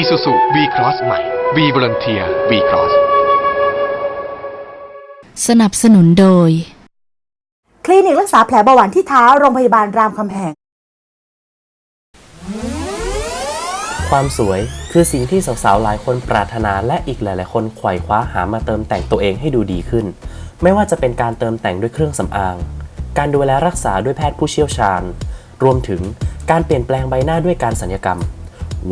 Isuzu V-Cross ใหม่ V Volunteer V-Cross สนับสนุนโดย คลินิกรักษาแผลเบาหวานที่เท้าโรงพยาบาลรามคำแหง ความสวยคือสิ่งที่สาวๆ หลายคนปรารถนาและอีกหลายๆ คนไขว่คว้าหามาเติมแต่งตัวเองให้ดูดีขึ้น ไม่ว่าจะเป็นการเติมแต่งด้วยเครื่องสำอาง การดูแลรักษาด้วยแพทย์ผู้เชี่ยวชาญ รวมถึงการเปลี่ยนแปลงใบหน้าด้วยการสัญญกรรม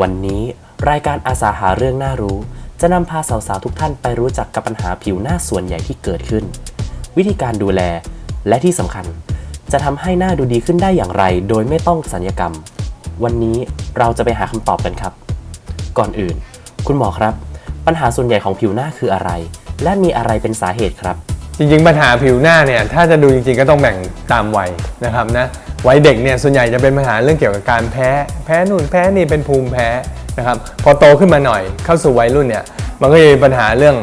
วันนี้รายการอาสาหาเรื่องน่ารู้ จะนำพาสาวๆทุกท่านไปรู้จักกับปัญหาผิวหน้าส่วนใหญ่ที่เกิดขึ้น วิธีการดูแลและที่สำคัญ จะทำให้หน้าดูดีขึ้นได้อย่างไร โดยไม่ต้องสัญญกรรม วันนี้เราจะไปหาคำตอบกันครับ ก่อนอื่น คุณหมอครับ ปัญหาส่วนใหญ่ของผิวหน้าคืออะไร และมีอะไรเป็นสาเหตุครับ จริงๆ ปัญหาผิวหน้าเนี่ยถ้าจะดูจริงๆก็ต้องแบ่งตามวัยนะครับนะ วัยเด็กเนี่ยส่วนใหญ่จะเป็นปัญหาเรื่องเกี่ยวกับการแพ้ แพ้นู่นแพ้นี่เป็นภูมิแพ้นะครับพอโตขึ้นมาหน่อยเข้าสู่วัยรุ่นเนี่ยมันก็จะมีปัญหาเรื่อง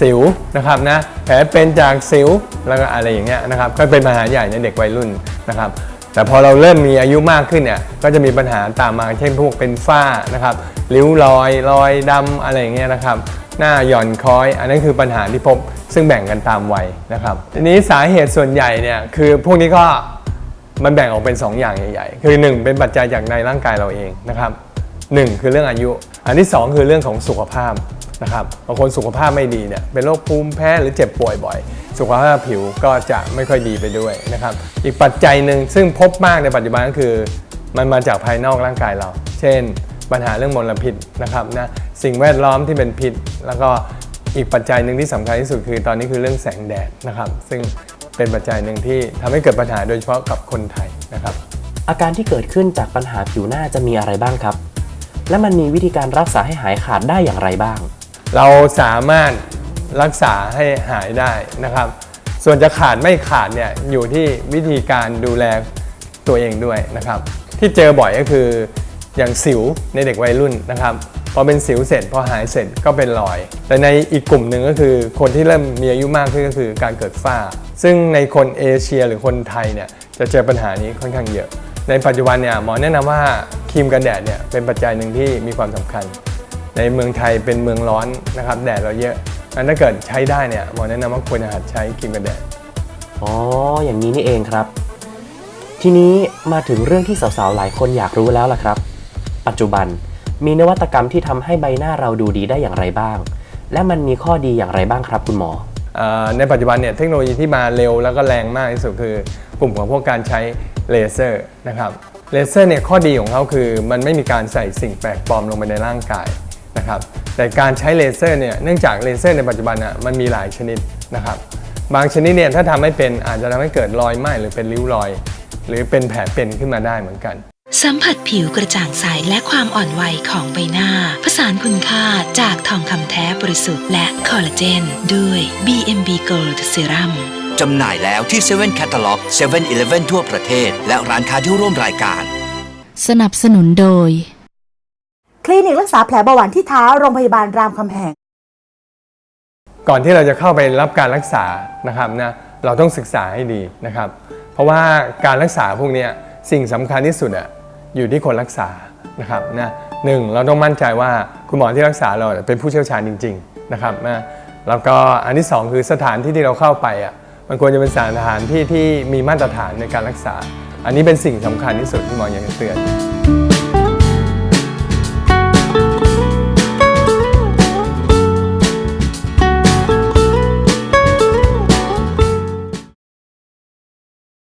สิวนะครับนะแผลเป็นจากสิวแล้วก็อะไรอย่างเงี้ยนะครับก็เป็นปัญหาใหญ่ในเด็กวัยรุ่นนะครับแต่พอเราเริ่มมีอายุมากขึ้นเนี่ยก็จะมีปัญหาตามมาเช่นพวกเป็นฝ้านะครับริ้วรอยรอยดำอะไรอย่างเงี้ยนะครับหน้าหย่อนคล้อย อันนั้นคือปัญหาที่พบซึ่งแบ่งกันตามวัยนะครับทีนี้สาเหตุส่วนใหญ่เนี่ยคือพวกนี้ก็ มันแบ่งออกเป็น 2 อย่างใหญ่ๆ คือ 1 เป็นปัจจัยจากในร่างกายเราเองนะครับหนึ่งคือเรื่องอายุ อันที่ 2 คือเรื่องของสุขภาพนะครับบางคนสุขภาพไม่ดีเนี่ยเป็นโรคภูมิแพ้หรือเจ็บป่วยบ่อย สุขภาพผิวก็จะไม่ค่อยดีไปด้วยนะครับอีกปัจจัยหนึ่งซึ่งพบมากในปัจจุบันก็คือ มันมาจากภายนอกร่างกายเรา เช่น ปัญหาเรื่องมลพิษนะครับนะสิ่งแวดล้อมที่เป็นพิษ แล้วก็อีกปัจจัยหนึ่งที่สำคัญที่สุดคือตอนนี้คือเรื่องแสงแดดนะครับ ซึ่ง เป็นปัจจัยหนึ่งที่ทำให้เกิดปัญหาโดยเฉพาะกับคนไทยนะครับ อาการที่เกิดขึ้นจากปัญหาผิวหน้าจะมีอะไรบ้างครับ และมันมีวิธีการรักษาให้หายขาดได้อย่างไรบ้าง เราสามารถรักษาให้หายได้นะครับ ส่วนจะขาดไม่ขาดเนี่ยอยู่ที่วิธีการดูแลตัวเองด้วยนะครับ ที่เจอบ่อยก็คืออย่างสิวในเด็กวัยรุ่นนะครับพอเป็นสิวเสร็จพอหายเสร็จก็เป็นรอย แต่ในอีกกลุ่มหนึ่งก็คือ คนที่เริ่มมีอายุมากขึ้นก็คือการเกิดฝ้า ซึ่งในคนเอเชียหรือคนไทยเนี่ยจะเจอปัญหานี้ค่อนข้างเยอะ ในปัจจุบันเนี่ยหมอแนะนำว่าครีมกันแดดเนี่ยเป็นปัจจัยหนึ่งที่มีความสำคัญ ในเมืองไทยเป็นเมืองร้อนนะครับแดดเราเยอะอันถ้าเกิดใช้ได้เนี่ยหมอแนะนำว่าควรจะหัดใช้ครีมกันแดดอ๋ออย่างนี้นี่เองครับ ทีนี้มาถึงเรื่องที่สาวๆหลายคนอยากรู้แล้วล่ะครับ ปัจจุบันมีนวัตกรรมที่ทำให้ใบหน้าเราดูดีได้อย่างไรบ้าง และมันมีข้อดีอย่างไรบ้างครับคุณหมอ ในปัจจุบันเนี่ยเทคโนโลยีที่มาเร็วแล้วก็แรงมากที่สุดคือกลุ่มของพวกการใช้เลเซอร์นะครับเลเซอร์เนี่ยข้อดีของเขาคือมันไม่มีการใส่สิ่งแปลกปลอมลงไปในร่างกายนะครับแต่การใช้เลเซอร์เนี่ยเนื่องจากเลเซอร์ในปัจจุบันอะมันมีหลายชนิดนะครับบางชนิดเนี่ยถ้าทำไม่เป็นอาจจะทำให้เกิดรอยไหม้หรือเป็นริ้วรอย หรือเป็นแผลเป็นขึ้นมาได้เหมือนกัน สัมผัสผิวกระจ่างใสและความอ่อนวัยของใบหน้า ผสานคุณค่าจากทองคำแท้บริสุทธิ์และคอลลาเจน ด้วย BMB Gold Serum จำหน่ายแล้วที่7 e เ e ่ e อ Catalog 7 e เ e ่ e ทั่วประเทศ และร้านค้าที่ร่วมรายการ สนับสนุนโดย คลินิกรักษาแผลเบาหวานที่เท้าโรงพยาบาลรามคำแหง ก่อนที่เราจะเข้าไปรับการรักษานะครับนะเราต้องศึกษาให้ดีนะครับ เพราะว่าการรักษาพวกเนี้ยสิ่งสำคัญที่สุดอะ อยู่ที่คนรักษานะครับนะหนึ่งเราต้องมั่นใจว่าคุณหมอที่รักษาเราเป็นผู้เชี่ยวชาญจริง ๆนะครับนะแล้วก็อันที่สองคือสถานที่ที่เราเข้าไปอะมันควรจะเป็นสถานที่ที่มีมาตรฐานในการรักษา อันนี้เป็นสิ่งสำคัญที่สุดที่หมออยากจะเตือน